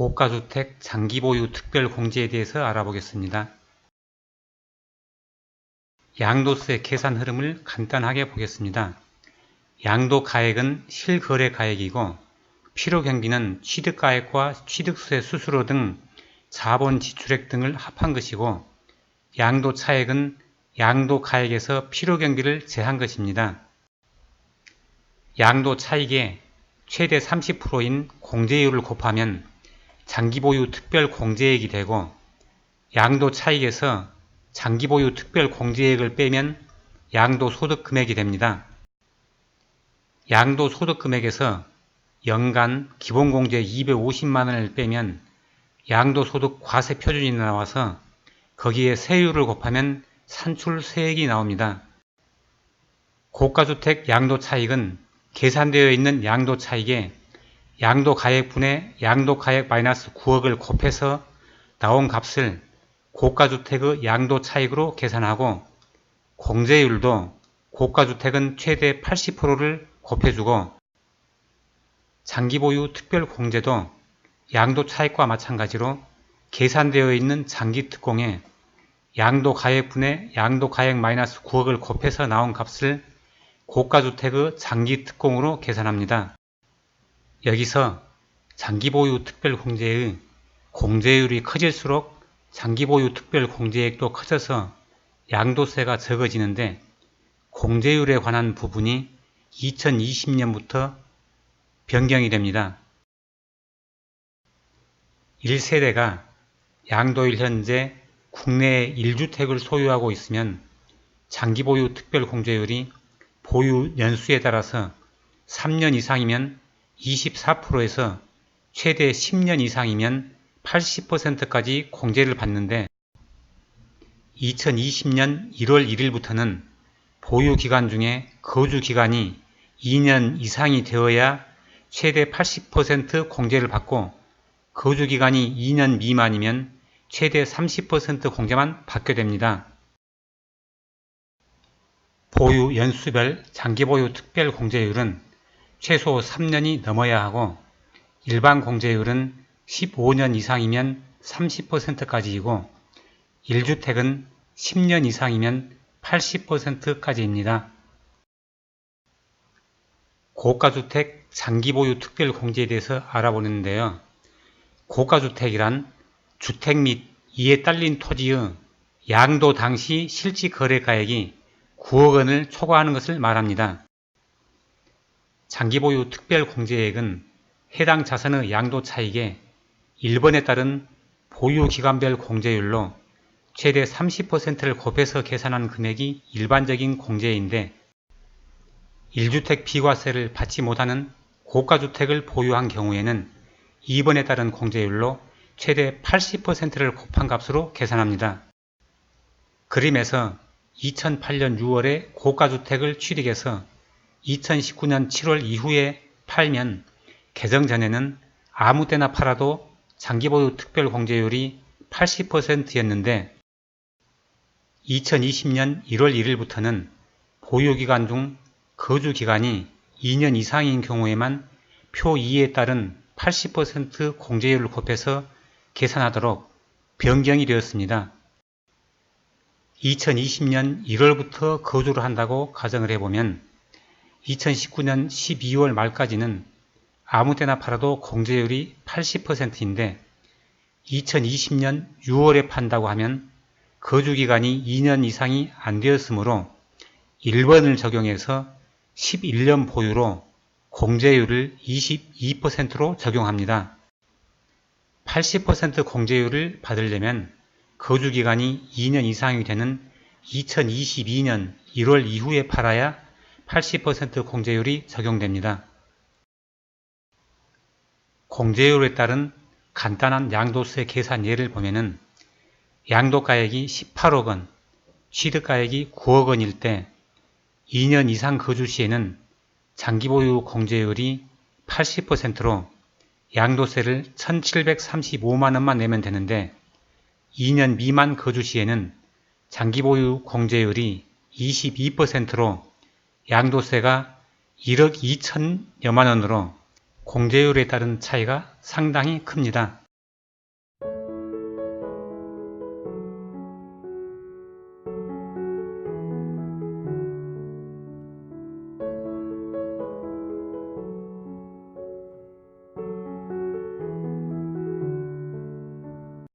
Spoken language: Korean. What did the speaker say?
고가주택 장기보유 특별공제에 대해서 알아보겠습니다. 양도세 계산 흐름을 간단하게 보겠습니다. 양도 가액은 실거래 가액이고 필요경비는 취득가액과 취득세 수수료 등 자본 지출액 등을 합한 것이고 양도 차액은 양도 가액에서 필요경비를 제한 것입니다. 양도 차익의 최대 30%인 공제율을 곱하면 장기보유 특별 공제액이 되고 양도 차익에서 장기보유 특별 공제액을 빼면 양도 소득 금액이 됩니다. 양도 소득 금액에서 연간 기본공제 250만원을 빼면 양도소득 과세 표준이 나와서 거기에 세율을 곱하면 산출세액이 나옵니다. 고가주택 양도 차익은 계산되어 있는 양도 차익에 양도가액분의 양도가액 마이너스 9억을 곱해서 나온 값을 고가주택의 양도 차익으로 계산하고 공제율도 고가주택은 최대 80%를 곱해주고 장기보유 특별공제도 양도 차익과 마찬가지로 계산되어 있는 장기특공에 양도가액분의 양도가액 마이너스 9억을 곱해서 나온 값을 고가주택의 장기특공으로 계산합니다. 여기서 장기보유 특별공제의 공제율이 커질수록 장기보유 특별공제액도 커져서 양도세가 적어지는데 공제율에 관한 부분이 2020년부터 변경이 됩니다. 1세대가 양도일 현재 국내에 1주택을 소유하고 있으면 장기보유 특별공제율이 보유 연수에 따라서 3년 이상이면 24%에서 최대 10년 이상이면 80%까지 공제를 받는데 2020년 1월 1일부터는 보유 기간 중에 거주 기간이 2년 이상이 되어야 최대 80% 공제를 받고 거주 기간이 2년 미만이면 최대 30% 공제만 받게 됩니다. 보유 연수별 장기보유 특별 공제율은 최소 3년이 넘어야 하고 일반 공제율은 15년 이상이면 30%까지이고 1주택은 10년 이상이면 80%까지입니다. 고가주택 장기보유 특별공제에 대해서 알아보는데요. 고가주택이란 주택 및 이에 딸린 토지의 양도 당시 실지 거래가액이 9억 원을 초과하는 것을 말합니다. 장기보유 특별공제액은 해당 자산의 양도 차익에 1번에 따른 보유기간별 공제율로 최대 30%를 곱해서 계산한 금액이 일반적인 공제인데 1주택 비과세를 받지 못하는 고가주택을 보유한 경우에는 2번에 따른 공제율로 최대 80%를 곱한 값으로 계산합니다. 그림에서 2008년 6월에 고가주택을 취득해서 2019년 7월 이후에 팔면 개정 전에는 아무 때나 팔아도 장기보유 특별 공제율이 80%였는데 2020년 1월 1일부터는 보유기간 중 거주기간이 2년 이상인 경우에만 표 2에 따른 80% 공제율을 곱해서 계산하도록 변경이 되었습니다. 2020년 1월부터 거주를 한다고 가정을 해보면 2019년 12월 말까지는 아무 때나 팔아도 공제율이 80%인데 2020년 6월에 판다고 하면 거주기간이 2년 이상이 안 되었으므로 1번을 적용해서 11년 보유로 공제율을 22%로 적용합니다. 80% 공제율을 받으려면 거주기간이 2년 이상이 되는 2022년 1월 이후에 팔아야 80% 공제율이 적용됩니다. 공제율에 따른 간단한 양도세 계산 예를 보면은 양도가액이 18억 원, 취득가액이 9억 원일 때 2년 이상 거주 시에는 장기보유 공제율이 80%로 양도세를 1735만원만 내면 되는데 2년 미만 거주 시에는 장기보유 공제율이 22%로 양도세가 1억 2천여만 원으로 공제율에 따른 차이가 상당히 큽니다.